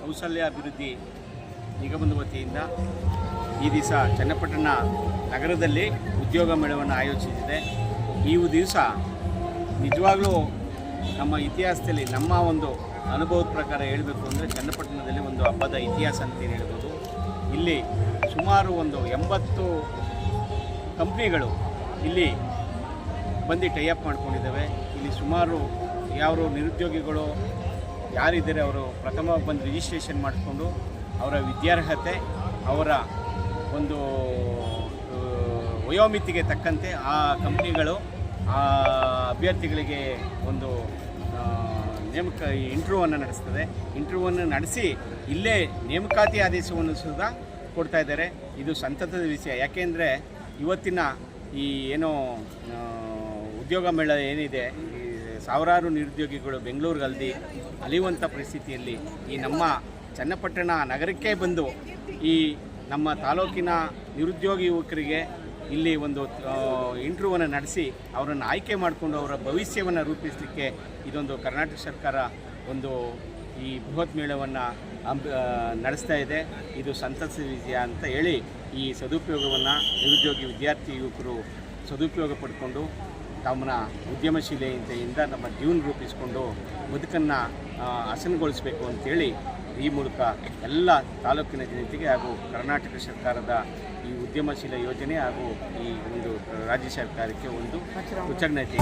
ಕೌಶಲ್ಯ ಅಭಿವೃದ್ಧಿ ನಿಗಮದ ವತಿಯಿಂದ ಈ ದಿವಸ ಚನ್ನಪಟ್ಟಣ ನಗರದಲ್ಲಿ ಉದ್ಯೋಗ ಮೇಳವನ್ನು ಆಯೋಜಿಸಿದೆ. ಈ ದಿವಸ ನಿಜವಾಗಲೂ ನಮ್ಮ ಇತಿಹಾಸದಲ್ಲಿ ನಮ್ಮ ಒಂದು ಅನುಭವದ ಪ್ರಕಾರ ಹೇಳಬೇಕು ಅಂದರೆ ಚನ್ನಪಟ್ಟಣದಲ್ಲಿ ಒಂದು ಹಬ್ಬದ ಇತಿಹಾಸ ಅಂತ ಹೇಳ್ಬೋದು. ಇಲ್ಲಿ ಸುಮಾರು ಒಂದು ಎಂಬತ್ತು ಕಂಪ್ನಿಗಳು ಇಲ್ಲಿ ಬಂದು ಟೈಅಪ್ ಮಾಡ್ಕೊಂಡಿದ್ದಾವೆ. ಇಲ್ಲಿ ಸುಮಾರು ಯಾರು ನಿರುದ್ಯೋಗಿಗಳು ಯಾರಿದ್ದಾರೆ ಅವರು ಪ್ರಥಮ ಬಂದು ರಿಜಿಸ್ಟ್ರೇಷನ್ ಮಾಡಿಕೊಂಡು ಅವರ ವಿದ್ಯಾರ್ಹತೆ, ಅವರ ಒಂದು ವಯೋಮಿತಿಗೆ ತಕ್ಕಂತೆ ಆ ಕಂಪ್ನಿಗಳು, ಆ ಅಭ್ಯರ್ಥಿಗಳಿಗೆ ಒಂದು ನೇಮಕ ಇಂಟರ್ವ್ಯೂವನ್ನು ನಡೆಸ್ತದೆ. ಇಂಟರ್ವ್ಯೂವನ್ನು ನಡೆಸಿ ಇಲ್ಲೇ ನೇಮಕಾತಿ ಆದೇಶವನ್ನು ಸಹ ಕೊಡ್ತಾ ಇದ್ದಾರೆ. ಇದು ಸಂತತದ ವಿಷಯ. ಯಾಕೆಂದರೆ ಇವತ್ತಿನ ಈ ಏನೋ ಉದ್ಯೋಗ ಮೇಳ ಏನಿದೆ ಸಾವಿರಾರು ನಿರುದ್ಯೋಗಿಗಳು ಬೆಂಗಳೂರಿಗಲ್ದಿ ಅಲಿಯುವಂಥ ಪರಿಸ್ಥಿತಿಯಲ್ಲಿ ಈ ನಮ್ಮ ಚನ್ನಪಟ್ಟಣ ನಗರಕ್ಕೆ ಬಂದು ಈ ನಮ್ಮ ತಾಲೂಕಿನ ನಿರುದ್ಯೋಗಿ ಯುವಕರಿಗೆ ಇಲ್ಲಿ ಒಂದು ಇಂಟ್ರ್ಯೂವನ್ನು ನಡೆಸಿ ಅವರನ್ನು ಆಯ್ಕೆ ಮಾಡಿಕೊಂಡು ಅವರ ಭವಿಷ್ಯವನ್ನು ರೂಪಿಸಲಿಕ್ಕೆ ಇದೊಂದು ಕರ್ನಾಟಕ ಸರ್ಕಾರ ಒಂದು ಈ ಬೃಹತ್ ಮೇಳವನ್ನು ನಡೆಸ್ತಾ ಇದೆ. ಇದು ಸಂತಸ ವಿಜಯ ಅಂತ ಹೇಳಿ ಈ ಸದುಪಯೋಗವನ್ನು ನಿರುದ್ಯೋಗಿ ವಿದ್ಯಾರ್ಥಿ ಯುವಕರು ಸದುಪಯೋಗ ಪಡ್ಕೊಂಡು ತಮ್ಮನ್ನ ಉದ್ಯಮಶೀಲತೆಯಿಂದ ನಮ್ಮ ಜೀವನ ರೂಪಿಸಿಕೊಂಡು ಬದುಕನ್ನು ಹಸನುಗೊಳಿಸಬೇಕು ಅಂತೇಳಿ ಈ ಮೂಲಕ ಎಲ್ಲ ತಾಲೂಕಿನ ಜನತೆಗೆ ಹಾಗೂ ಕರ್ನಾಟಕ ಸರ್ಕಾರದ ಈ ಉದ್ಯಮಶೀಲ ಯೋಜನೆ ಹಾಗೂ ಈ ಒಂದು ರಾಜ್ಯ ಸರ್ಕಾರಕ್ಕೆ ಒಂದು ಕೃತಜ್ಞತೆ.